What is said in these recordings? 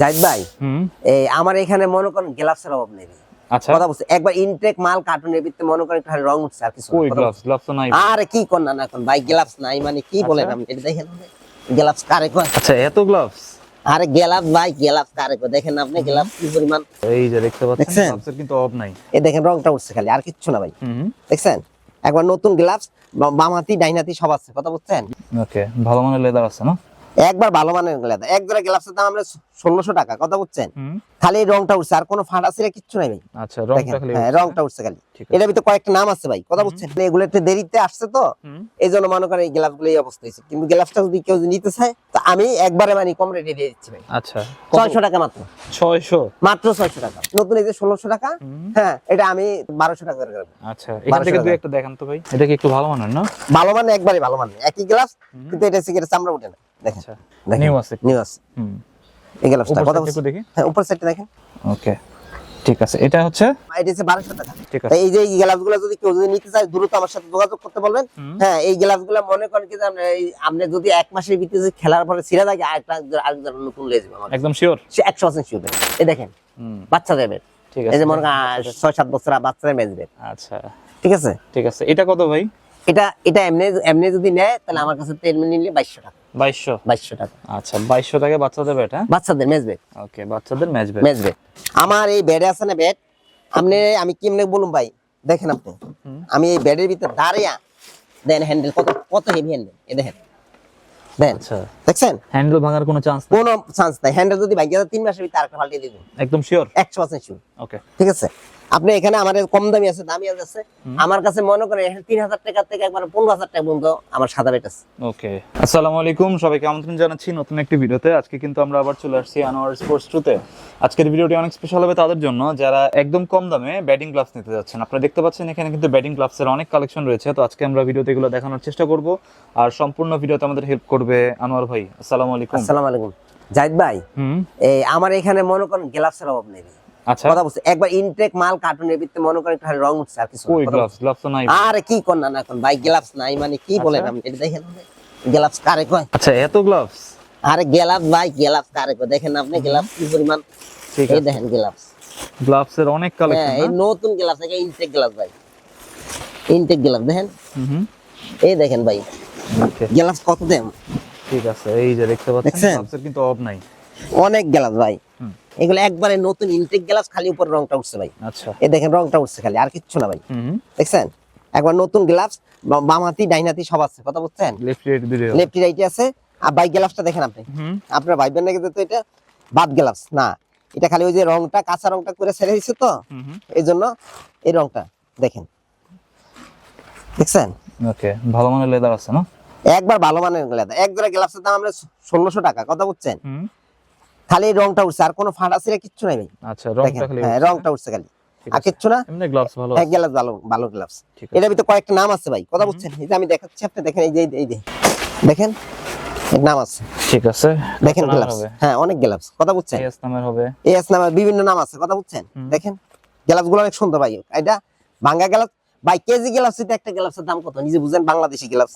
জাহিদ ভাই এই আমার এখানে মনে করেন গ্লাভসের অভাব নেই। আচ্ছা। কথা বলছি একবার ইনটেক মাল কার্টুনের ভিতরে মনে করেন একটু রং উঠছে আর কিছু না। নাই। কি ভাই গ্লাভস নাই মানে কি বলেন আপনি? এটা দেখেন গ্লাভস কারে কয়? আচ্ছা এত গ্লাভস আরে গ্লাভস ভাই গ্লাভস কারে কয়? দেখেন আপনি গ্লাভস কি পরিমাণ? এই যে দেখতে পাচ্ছেন দেখছেন? গ্লাভসের কিন্তু অভাব নাই। এই দেখেন রংটা উঠছে খালি আর কিচ্ছু না ভাই। দেখছেন? একবার নতুন গ্লাভস বামাতি ডাইনাতি সব আছে কথা বুঝছেন ওকে ভালো মানের লেদার আছে না? একবার ভালো মানের গ্লাভস এক জোড়া গ্লাভসের দাম আমরা ষোলোশো টাকা কথা বুঝছেন? হুম। খালি রংটা উঠছে আর কোনো ফাটা ছিঁড়ে কিচ্ছু নাই ভাই। আচ্ছা রংটা খালি হ্যাঁ রংটা উঠছে খালি। আছে। এটার ভিতরে কয়েকটা নাম আছে ভাই কথা বুঝছেন? এগুলো একটু দেরিতে আসছে তো এই জন্য মনে করেন এই গ্লাভসগুলো এই অবস্থা হয়েছে। কিন্তু গ্লাভসটা যদি কেউ নিতে চায় তো আমি একবারে মানে কম রেটে দিয়ে দিচ্ছি ভাই। আচ্ছা ছয়শো টাকা মাত্র। ছয়শো? মাত্র ছয়শো টাকা। নতুন এই যে ষোলোশো টাকা হ্যাঁ এটা আমি বারোশো টাকা করে। আচ্ছা এখান থেকে দুই একটা দেখান তো ভাই। এটা কি একটু ভালো মানের না? ভালো মানে একবারে ভালো মানে একই গ্লাভস কিন্তু এটা সিগারেট চামড়া উঠে না। দেখেন আচ্ছা। দেখেন। নিউ আছে। নিউ আছে। হুম। এই উপর কথা দেখি। হ্যাঁ উপর সাইডটা দেখেন। ওকে ঠিক আছে। এটা হচ্ছে? এটা হচ্ছে বারোশো টাকা। ঠিক আছে। এই যে এই গ্লাভসগুলো যদি কেউ যদি নিতে চায় দ্রুত আমার সাথে যোগাযোগ করতে বলবেন। হ্যাঁ এই গ্লাভসগুলো মনে করেন কি যে আপনি যদি এক মাসের ভিতরে যদি খেলার পরে ছিঁড়ে থাকে আরেকটা আরেকটা নতুন আমার একদম শিওর একশো পার্সেন্ট শিওর এই দেখেন বাচ্চা দেবে। ঠিক আছে এই যে মনে করেন ছয় সাত বছর বাচ্চারা মেজবে আচ্ছা। ঠিক আছে? ঠিক আছে। এটা কত ভাই? এটা এটা এমনি এমনি যদি নেয় তাহলে আমার কাছে তেল নিলে বাইশশো টাকা। বাইশশো? বাইশশো টাকা। আচ্ছা বাইশশো টাকা বাচ্চাদের ব্যাট হ্যাঁ? বাচ্চাদের মেজবে ওকে বাচ্চাদের ম্যাচ ব্যাট মেজবে আমার এই বেডে আছে না বেড আপনি আমি কেমনে বলুন ভাই? দেখেন আপনি। আমি এই বেডের ভিতরে দাঁড়িয়ে দেন হ্যান্ডেল কত কত হেভি হ্যান্ডেল এ দেখেন। দেন। আচ্ছা। দেখছেন? হ্যান্ডেল ভাঙার কোনো চান্স কোনো চান্স নাই। হ্যান্ডেল যদি ভাঙিয়ে তিন মাসের ভিতরে আরেকটা পাল্টে দিব। একদম শিওর একশো পার্সেন্ট শিওর ওকে ঠিক আছে? আপনি এখানে আমার কম দামি আছে দামি আছে। আমার কাছে মনে করেন এখানে তিন হাজার টাকা থেকে একবার পনেরো হাজার টাকা পর্যন্ত আমার সাদা বেট আছে। ওকে। আসসালামু আলাইকুম সবাইকে আমন্ত্রণ জানাচ্ছি নতুন একটি ভিডিওতে। আজকে কিন্তু আমরা আবার চলে আসছি আনোয়ার স্পোর্টস ট্রুতে আজকের ভিডিওটি অনেক স্পেশাল হবে তাদের জন্য। যারা একদম কম দামে ব্যাটিং গ্লাভস নিতে যাচ্ছেন আপনারা দেখতে পাচ্ছেন এখানে কিন্তু ব্যাটিং গ্লাভসের অনেক কালেকশন রয়েছে। তো আজকে আমরা ভিডিওতে এগুলো দেখানোর চেষ্টা করব। আর সম্পূর্ণ ভিডিওতে আমাদের হেল্প করবে আনোয়ার ভাই। আসসালামু আলাইকুম। আসসালামু আলাইকুম। জাহিদ ভাই হুম। এই আমার এখানে মনে করেন গ্লাভসের অভাব নেই কথা বলছি। একবার ইনটেক মাল কার্টুনের ভিতরে মনে করেন খালি রং উঠছে আর কিছু না। কই কথা গ্লাভস গ্লাভস নাই। আরে কি কর না এখন? ভাই গ্লাভস নাই মানে কি বলেন আচ্ছা। আপনি? এটা দেখেন গ্লাভস কারে কয়? আচ্ছা এত গ্লাভস আরে গ্লাভস ভাই গ্লাভস কারে কয়? দেখেন আপনি গ্লাভস কি পরিমাণ? ঠিক এই আছে। দেখেন গ্লাভস গ্লাভসের অনেক হ্যাঁ কালেকশন এই নতুন গ্লাভস ইনটেক গ্লাভস ভাই। ইনটেক গ্লাভস দেখেন? হুম। এই দেখেন ভাই। গ্লাভস কত দেন ঠিক আছে এই যে দেখতে পাচ্ছেন গ্লাভসের কিন্তু অভাব নাই। অনেক গ্লাভস ভাই। এগুলো একবারে নতুন ইনটেক গ্লাভস খালি উপরে রংটা উঠছে ভাই। আচ্ছা। এই দেখেন রংটা উঠছে খালি আর কিচ্ছু না ভাই। দেখছেন? একবার নতুন গ্লাভস বামাতি ডাইনাতি সব আছে কথা বুঝছেন? লেফট রাইট দুটো লেফটি রাইটে আছে। আর বাইক গ্লাভসটা দেখেন আপনি। আপনার ভাইবেন নাকি তো এটা বাদ গ্লাভস না। এটা খালি ওই যে রংটা কাঁচা রংটা করে ছেড়ে দিচ্ছে তো? এই জন্য এই রংটা দেখেন। দেখছেন? ওকে ভালো মানের লেদার আছে না? একবার ভালো মানের লেদা এক জোড়া গ্লাভসের দাম আমরা ষোলোশো টাকা কথা বুঝছেন? খালি রংটা উঠছে আর কোনো ফাটা ছিঁড়ে কিচ্ছু নাই ভাই। আচ্ছা রংটা খালি হ্যাঁ রংটা উঠছে খালি। আর কিচ্ছু না? এমনি গ্লাভস ভালো। এক গ্লাভস ভালো ভালো গ্লাভস এটার ভিতরে কয়েকটা নাম আছে ভাই কথা বুঝছেন? এই যে আমি দেখাচ্ছি আপনি দেখেন এই যে এই যে দেখেন নাম আছে। ঠিক আছে। দেখেন গ্লাভস হ্যাঁ অনেক গ্লাভস কথা বুঝছেন? এস নামের হবে। এস নামে বিভিন্ন নাম আছে কথা বুঝছেন? দেখেন গ্লাভসগুলো অনেক সুন্দর ভাই। এটা ভাঙ্গা গ্লাভস ভাই কেজি গ্লাভস এটা একটা গ্লাভসের দাম কত? নিজে বুঝেন বাংলাদেশি গ্লাভস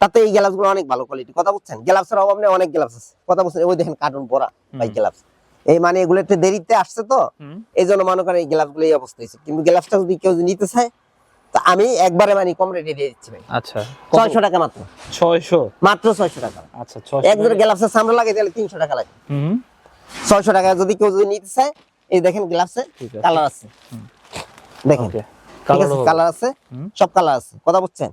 তাতে এই গ্লাভসগুলো অনেক ভালো কোয়ালিটি কথা বুঝছেন? গ্লাভসের অভাব নেই অনেক গ্লাভস আছে। কথা বুঝছেন? ওই দেখেন কার্টুন পরা ভাই হুম। গ্লাভস এই মানে এগুলো একটু দেরিতে আসছে তো এই জন্য মনে করেন এই গ্লাভসগুলো এই অবস্থা হয়েছে কিন্তু গ্লাভসটা যদি কেউ যদি নিতে চায় তো আমি একবারে মানে কম রেটে দিয়ে দিচ্ছি ভাই। আচ্ছা। ছয়শো টাকা মাত্র। ছয়শো? মাত্র ছয়শো টাকা। আচ্ছা ছয়শো এক জোড়া গ্লাভসের সামনে লাগে তাহলে তিনশো টাকা লাগে। হুম। ছয়শো টাকা যদি কেউ যদি নিতে চায় এই দেখেন আছে। কালার আছে। দেখেন। ঠিক কালার আছে কালার আছে সব কালার আছে। কথা বুঝছেন?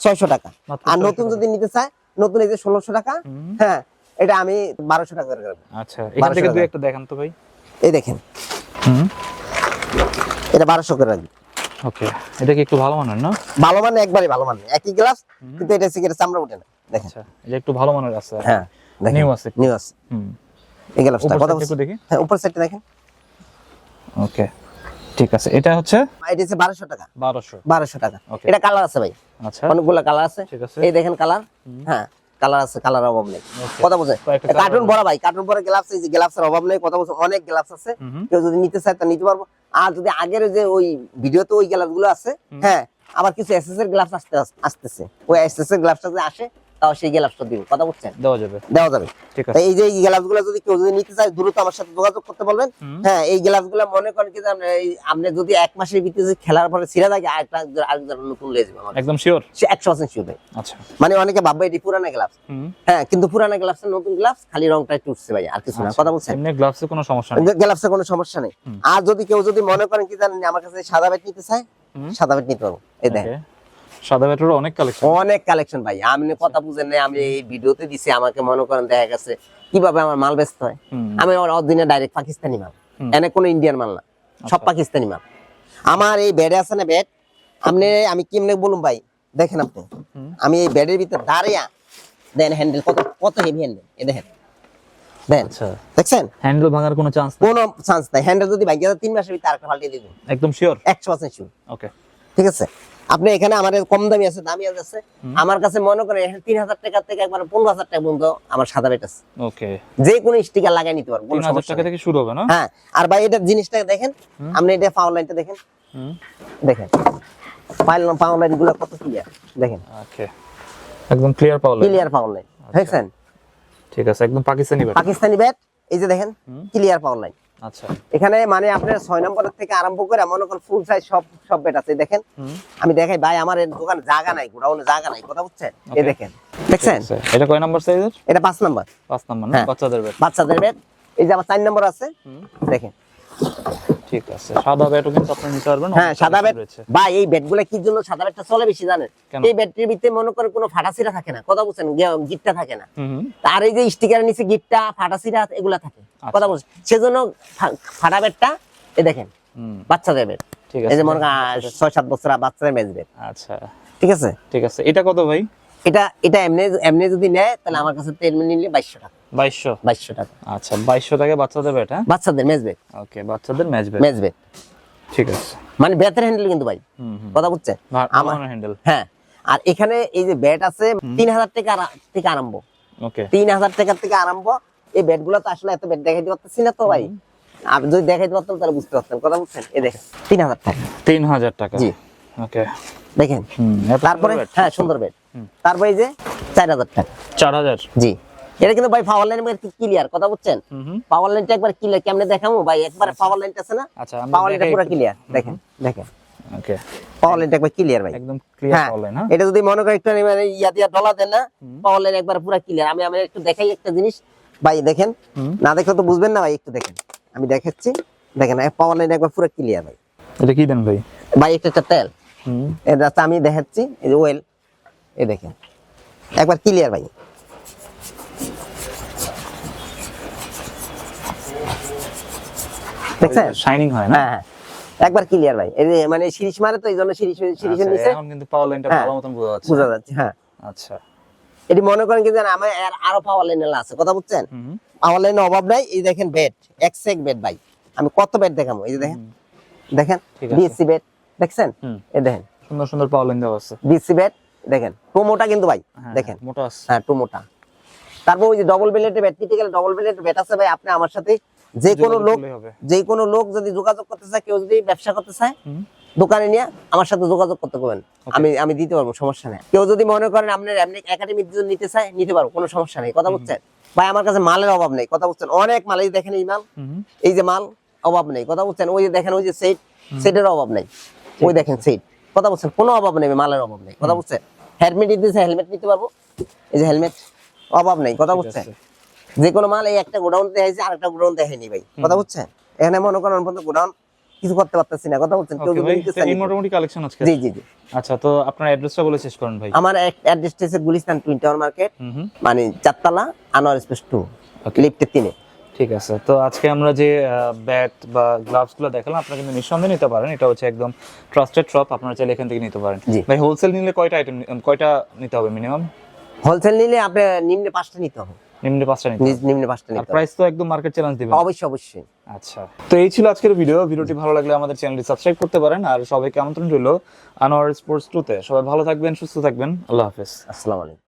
ছয়শো টাকা। আর নতুন যদি নিতে চায় নতুন এই যে ষোলোশো টাকা হ্যাঁ এটা আমি বারোশো টাকা করে আচ্ছা এখান থেকে দুই একটা দেখান তো ভাই। এই দেখেন। এটা বারোশো করে রাখবি। ওকে এটা কি একটু ভালো মানের না? ভালো মানে একবারে ভালো মানে একই গ্লাস কিন্তু এটা সিগারেট চামড়া উঠে না। দেখেন। আচ্ছা এটা একটু ভালো মানের আছে হ্যাঁ নিউ আছে। নিউ আছে। হুম। এই গ্লাসটা কথা দেখি। হ্যাঁ উপর সাইডটা দেখেন। ওকে। ঠিক আছে এটা হচ্ছে? এটা হচ্ছে বারোশো টাকা। বারোশো। বারোশো টাকা। এটা কালার আছে ভাই। আচ্ছা। অনেকগুলো কালার আছে। ঠিক আছে। এই দেখেন কালার হ্যাঁ কালার আছে কালার অভাব নেই। কথা কার্টুন। বড় ভাই কার্টুন বড় গ্লাভস এই যে গ্লাভসের অভাব নেই কথা বলছে অনেক গ্লাভস আছে। কেউ যদি নিতে চায় তা নিতে পারব। আর যদি আগের যে ওই ভিডিওতে ওই গ্লাভসগুলো আছে হ্যাঁ আবার কিছু এসএস এর গ্লাভস আসতে আসতেছে। ওই এসএস এর গ্লাভসটা যদি আসে তাও সেই গ্লাভসটা দিব কথা বলছেন দেওয়া যাবে। দেওয়া যাবে। ঠিক আছে। এই যে এই গ্লাভস যদি কেউ যদি নিতে চায় দ্রুত আমার সাথে যোগাযোগ করতে বলবেন। হ্যাঁ এই গ্লাভস মনে করেন কি আপনি আপনি যদি এক মাসের ভিতরে যদি খেলার পরে ছিঁড়ে থাকে আরেকটা আরেকটা নতুন লেগে একদম শিওর সে একশো পার্সেন্ট শিওর ভাই। আচ্ছা। মানে অনেকে ভাববে এটি পুরানা গ্লাভস হ্যাঁ কিন্তু পুরানা গ্লাভস নতুন গ্লাভস খালি রংটা একটু উঠছে ভাই আর কিছু না আচ্ছা। কথা বলছেন? এমনি গ্লাভসে কোনো সমস্যা নেই। গ্লাভসে কোনো সমস্যা নেই। আর যদি কেউ যদি মনে করেন কি জানেন আমার কাছে সাদা ব্যাট নিতে চায় সাদা ব্যাট নিতে পারব। এই দেখেন. সাদা ব্যাটারও অনেক কালেকশন অনেক কালেকশন ভাই। আমি কথা বুঝেন নাই আমি এই ভিডিওতে দিছি আমাকে মনে করেন দেখা গেছে কীভাবে আমার মাল বেচতে হয়। আমি আমার অদিনে ডাইরেক্ট পাকিস্তানি মাল। এনে কোনো ইন্ডিয়ান মাল না সব আচ্ছা। পাকিস্তানি মাল। আমার এই বেডে আছে না বেড আপনি আমি কেমনে বলুন ভাই? দেখেন আপনি। আমি এই বেডের ভিতরে দাঁড়িয়ে দেন হ্যান্ডেল কত কত হেভি হ্যান্ডেল এ দেখেন। আচ্ছা। দেখছেন? হ্যান্ডেল ভাঙার কোনো চান্স কোনো চান্স নাই। হ্যান্ডেল যদি ভাঙিয়ে তিন মাসের ভিতরে আরেকটা পাল্টে একদম শিওর একশো পার্সেন্ট শিওর ওকে ঠিক আছে? আপনি এখানে আমাদের কম দামি আছে দামি আছে। আমার কাছে মনে করেন তিন হাজার টাকা থেকে একবার পনেরো হাজার টাকা পর্যন্ত আমার সাদা রেট আছে। যে কোনো স্টিকার লাগাই নিতে পারব কোনো সমস্যা টাকা থেকে শুরু হবে না? হ্যাঁ আর ভাই এটা জিনিসটা দেখেন আপনি এটা পাওয়ার লাইনটা দেখেন। দেখেন পাওয়ার লাইনগুলো কত ক্লিয়ার দেখেন। একদম ক্লিয়ার পাওয়া ক্লিয়ার পাওয়ার লাইন দেখছেন? ঠিক আছে একদম পাকিস্তানি ব্যাট পাকিস্তানি ব্যাট এই যে দেখেন ক্লিয়ার পাওয়ার লাইন আচ্ছা। এখানে মানে আপনার ছয় নম্বরের থেকে আরম্ভ করে মনে করেন ফুল সাইজ সব সব আছে। দেখেন আমি দেখাই ভাই আমার দোকানে জায়গা নাই গোডাউনে জায়গা নাই কথা বুঝছেন? এই দেখেন দেখছেন? এটা কয় নাম্বার সাইজের এটা পাঁচ নাম্বার। পাঁচ নাম্বার না? হ্যাঁ। বাচ্চাদের বাচ্চাদের এই যে আমার চার নম্বর আছে দেখেন। ঠিক আছে। সাদা ব্যাটও কিন্তু আপনি নিতে পারবেন হ্যাঁ সাদা ব্যাট ভাই এই কি জন্য সাদা ব্যাটটা চলে বেশি জানেন? এই ভিতরে মনে করেন কোনো ফাটাছিরা থাকে না কথা বলছেন গিফটটা থাকে না। আর এই যে স্টিকারের নিচে গিফটটা ফাটাসিরা এগুলা থাকে। আচ্ছা। কথা বলছেন সেজন্য ফাটা ব্যাটটা এই দেখেন হুম। বাচ্চাদের ব্যাট ঠিক এই আছে। যে মনে ছয় সাত বছর বাচ্চাদের ব্যাট আচ্ছা। ঠিক আছে? ঠিক আছে। এটা কত ভাই? এটা এটা এমনি এমনি যদি নেয় তাহলে আমার কাছে তেল নিলে বাইশশো টাকা। বাইশশো? বাইশশো টাকা। আচ্ছা বাইশশো টাকা বাচ্চাদের হ্যাঁ? বাচ্চাদের ওকে বাচ্চাদের ম্যাচ ব্যাট ঠিক আছে। মানে ব্যাটের হ্যান্ডেল কিন্তু ভাই। কথা বুঝছেন আমার হ্যান্ডেল। হ্যাঁ। আর এখানে এই যে ব্যাট আছে তিন হাজার টাকা থেকে আরম্ভ। ওকে। তিন হাজার টাকা থেকে আরম্ভ এই ব্যাটগুলো তো আসলে এত ব্যাট দেখাইতে পারতেছি না তো ভাই। আপনি যদি দেখাইতে পারতাম তাহলে বুঝতে পারতেন কথা বুঝছেন এই দেখেন তিন হাজার টাকা। তিন হাজার টাকা। জি। ওকে। দেখেন তারপরে হ্যাঁ সুন্দর ব্যাট তারপরে যে চার হাজার টাকা। চার হাজার? জি। এটা কিন্তু ভাই পাওয়ার লাইন একবার ক্লিয়ার কথা বুঝছেন হুম পাওয়ার লাইনটা একবার ক্লিয়ার কেমনে দেখাবো? ভাই একবার পাওয়ার লাইনটা আছে না? আচ্ছা পাওয়ার লাইনটা পুরো ক্লিয়ার দেখেন দেখেন। ওকে। পাওয়ার লাইনটা একবার ক্লিয়ার ভাই। একদম ক্লিয়ার হ্যাঁ। পাওয়া না এটা যদি মনে করেন একটু মানে ইয়া দিয়া ডলা দেন না পাওয়ার লাইন একবার পুরো ক্লিয়ার আমি আমি একটু দেখাই একটা জিনিস। ভাই দেখেন? না দেখলে তো বুঝবেন না ভাই একটু দেখেন। আমি দেখাচ্ছি। দেখেন পাওয়ার লাইন একবার পুরো ক্লিয়ার ভাই। এটা কি দেন ভাই? ভাই একটা একটা তেল। হুম। এটা আমি দেখাচ্ছি এই যে ওয়েল এই দেখেন। একবার ক্লিয়ার ভাই। দেখছেন? শাইনিং হয় না? হ্যাঁ হ্যাঁ। একবার ক্লিয়ার ভাই। এই মানে সিরিজ মারে তো এই জন্য সিরিজ সিরিজের আচ্ছা, নিচে এখন কিন্তু পাওয়ার লাইনটা হ্যাঁ। ভালো মতন বোঝা যাচ্ছে। বোঝা যাচ্ছে হ্যাঁ। আচ্ছা। এটি মনে করেন কি জানেন আমার আরও পাওয়ার লাইন আছে কথা বুঝছেন? পাওয়ার লাইনের অভাব নাই এই দেখেন বেড এক বেড ভাই। আমি কত বেড দেখাবো এই যে দেখেন। দেখেন ডিএসসি বেড দেখছেন? এই দেখেন। সুন্দর সুন্দর পাওয়ার লাইন দেওয়া আছে। ডিএসসি বেড দেখেন টোমোটা কিন্তু ভাই হ্যাঁ, দেখেন। মোটা আছে। হ্যাঁ টোমোটা। তারপর ওই যে ডবল বেলেটের ব্যাট নিতে গেলে ডবল বেলেটের ব্যাট আছে ভাই আপনি আমার সাথে যে কোনো লোক যে কোনো লোক যদি যোগাযোগ করতে চায় কেউ যদি ব্যবসা করতে চায় দোকানে নিয়ে আমার সাথে যোগাযোগ করতে পারবেন। আমি আমি দিতে পারব সমস্যা নেই। কেউ যদি মনে করেন আপনার এমনি একাডেমির জন্য নিতে চায় নিতে পারব কোনো সমস্যা নেই। কথা বুঝছেন ভাই আমার কাছে মালের অভাব নেই। কথা বুঝছেন অনেক মাল এই দেখেন এই মাল এই যে মাল অভাব নেই। কথা বুঝছেন ওই যে দেখেন ওই যে সেট সেটের অভাব নেই। ওই দেখেন সেট কথা বলছেন? কোনো অভাব নেই মালের অভাব নেই। কথা বলছেন? হেলমেট দিতেছে হেলমেট নিতে পারব? এই যে হেলমেট অভাব নেই। কথা বলছেন? যে কোনো মাল এই একটা গোডাউন দেখাইছে আরেকটা গোডাউন দেখায়নি ভাই। কথা বলছেন? এখানে মনে করেন গোডাউন কিছু করতে পারতেছি না কথা বুঝছেন কেউ যদি নিতে এই মোটামুটি কালেকশন আজকে জি জি জি। আচ্ছা তো আপনার অ্যাড্রেসটা বলে শেষ করেন ভাই। আমার অ্যাড্রেস হচ্ছে গুলিস্তান টুইন টাওয়ার মার্কেট মানে চারতলা আনোয়ার স্পেস টু Okay. লিফটের তিনে। ঠিক আছে তো আজকে আমরা যে ব্যাট বা গ্লাভসগুলো দেখালাম আপনারা কিন্তু নিঃসন্দেহে নিতে পারেন। এটা হচ্ছে একদম ট্রাস্টেড শপ আপনারা চাইলে এখান থেকে নিতে পারেন। ভাই হোলসেল নিলে কয়টা আইটেম কয়টা নিতে হবে মিনিমাম হোলসেল নিলে আপনি নিম্নে পাঁচটা নিতে হবে। নিম্নে পাঁচটা নিতে নিম্নে পাঁচটা নিতে প্রাইস তো একদম মার্কেট চ্যালেঞ্জ দিবেন। অবশ্যই অবশ্যই। আচ্ছা। তো এই ছিল আজকের ভিডিও ভিডিওটি ভালো লাগলে আমাদের চ্যানেলটি সাবস্ক্রাইব করতে পারেন। আর সবাইকে আমন্ত্রণ রইল আনোয়ার স্পোর্টস টুতে সবাই ভালো থাকবেন সুস্থ থাকবেন। আল্লাহ হাফেজ। আসসালামু আলাইকুম।